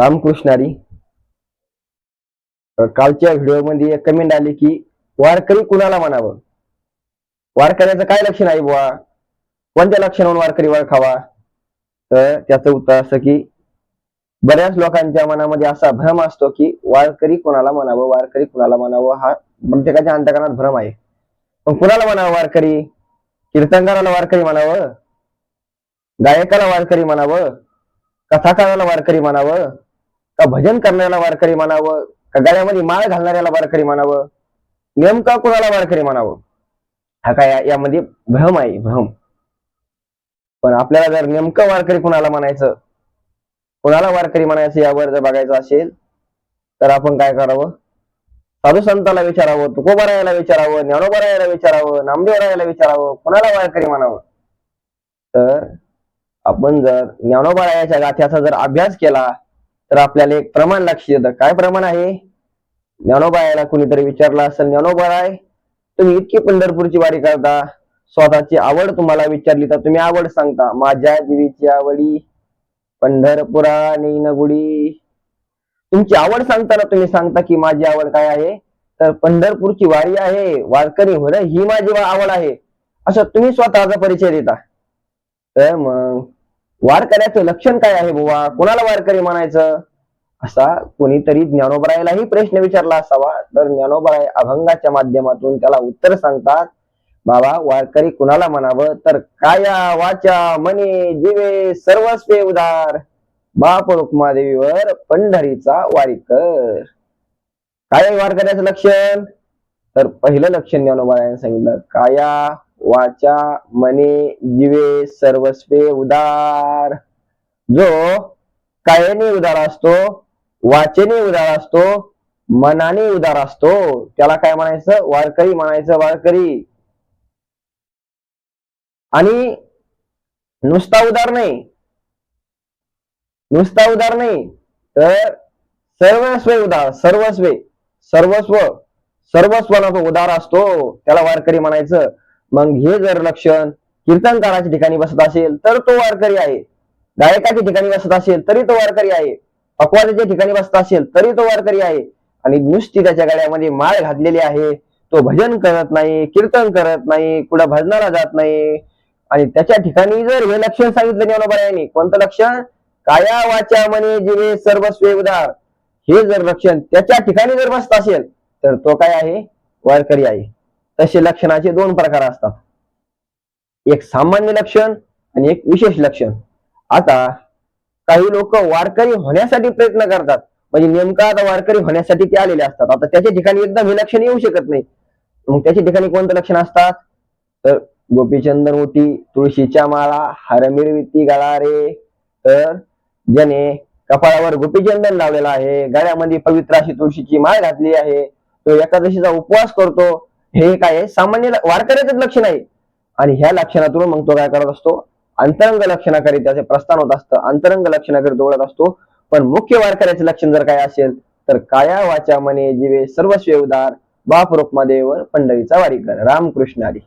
रामकृष्णारी कालच्या व्हिडिओमध्ये एक कमेंट आली की वारकरी कुणाला म्हणावं? वारकऱ्याचं काय लक्षण आहे बुवा? कोणत्या लक्षणावरून वारकरी ओळखावा? तर त्याचं उत्तर असं की बऱ्याच लोकांच्या मनामध्ये असा भ्रम असतो की वारकरी कोणाला म्हणावं? वारकरी कुणाला म्हणावं? हा प्रत्येकाच्या अंतकरणात भ्रम आहे. पण कुणाला म्हणावं वारकरी? कीर्तनकाराला वारकरी म्हणावं? गायकाला वारकरी म्हणावं? कथाकाराला वारकरी म्हणावं? का भजन करणाऱ्याला वारकरी म्हणावं? का गळ्यामध्ये माळ घालणाऱ्याला वारकरी म्हणावं? नेमका कुणाला वारकरी म्हणावं? हा काय यामध्ये भ्रम आहे भ्रम. पण आपल्याला जर नेमकं वारकरी कुणाला म्हणायचं कुणाला वारकरी म्हणायचं यावर जर बघायचं असेल तर आपण काय करावं? साधू संताला विचारावं तुकोबरायाला विचारावं ज्ञानोबरायाला विचारावं नामदेवरायाला विचारावं कुणाला वारकरी म्हणावं? तर आपण जर ज्ञानोबारायाच्या गाथ्याचा जर अभ्यास केला तर आपल्याला एक प्रमाण लक्ष येतं. काय प्रमाण आहे? ज्ञानोबायाला कुणीतरी विचारलं असेल ज्ञानोबाय तुम्ही इतकी पंढरपूरची वारी करता स्वतःची आवड तुम्हाला विचारली तर तुम्ही आवड सांगता. माझ्या जीवीची आवडी पंढरपुरा गुडी तुमची आवड सांगताना तुम्ही सांगता की माझी आवड काय आहे? तर पंढरपूरची वारी आहे वारकरी होणं ही माझी आवड आहे. असं तुम्ही स्वतःचा परिचय देता. तर मग वारकऱ्याचं लक्षण काय आहे बुवा? कोणाला वारकरी म्हणायचं? असा कोणीतरी ज्ञानोबरायलाही प्रश्न विचारला असावा. तर ज्ञानोबराय अभंगाच्या माध्यमातून त्याला उत्तर सांगतात बाबा वारकरी कुणाला म्हणावं? तर काया वाचा मने जीवे सर्वस्वे उदार. बाप रुक्मादेवीवर पंढरीचा वारीकर काय वारकऱ्याचं लक्षण? तर पहिलं लक्षण ज्ञानोबरायाने सांगितलं काया वाचा मने जीवे सर्वस्वे उदार. जो कायने उदार असतो वाचेने उदार असतो मनाने उदार असतो त्याला काय म्हणायचं? वारकरी म्हणायचं वारकरी. आणि नुसता उदार नाही. नुसता उदार नाही. तर सर्वस्वे उदार सर्वस्वे सर्वस्व सर्वस्वाला तो उदार असतो. त्याला वारकरी म्हणायचं. मग हे जर लक्षण कीर्तनकाराच्या ठिकाणी बसत असेल तर तो वारकरी आहे. गायकाच्या ठिकाणी बसत असेल तरी तो वारकरी आहे. अपवादाच्या ठिकाणी बसत असेल तरी तो वारकरी आहे. आणि नुसती त्याच्या गळ्यामध्ये माळ घातलेली आहे. तो भजन करत नाही कीर्तन करत नाही कुठं भजनाला जात नाही. आणि त्याच्या ठिकाणी जर हे लक्षण सांगितलं ज्ञानोबरायांनी कोणतं लक्षण? काया वाचा मने जिने सर्वस्वे उदार. हे जर लक्षण त्याच्या ठिकाणी जर बसत असेल तर तो काय आहे? वारकरी आहे. तसे लक्षणाचे दोन प्रकार असतात. एक सामान्य लक्षण आणि एक विशेष लक्षण. आता काही लोक वारकरी होण्यासाठी प्रयत्न करतात. म्हणजे नेमका आता वारकरी होण्यासाठी ते आलेले असतात. आता त्याच्या ठिकाणी एकदम हे लक्षण येऊ शकत नाही. मग त्याच्या ठिकाणी कोणतं लक्षण असतात? तर गोपीचंदन मोठी तुळशीच्या माळा हरमिरविती गळा रे. तर ज्याने कपाळावर गोपीचंदन लावलेला आहे गळ्यामध्ये पवित्र अशी तुळशीची माळ घातली आहे तो एकादशीचा उपवास करतो. हे काय आहे. सामान्य ल- वारकऱ्याचंच लक्षण आहे. आणि ह्या लक्षणातून मग तो काय करत असतो? अंतरंग लक्षणाकरिता असे प्रस्थान होत असतं. अंतरंग लक्षणाकरी तो ओळख असतो. पण मुख्य वारकऱ्याचे लक्षण जर काय असेल तर काया वाचा मने जीवे सर्वस्वे उदार. बाप रुक्मादेवर पंढरीचा वारीकर. रामकृष्ण आली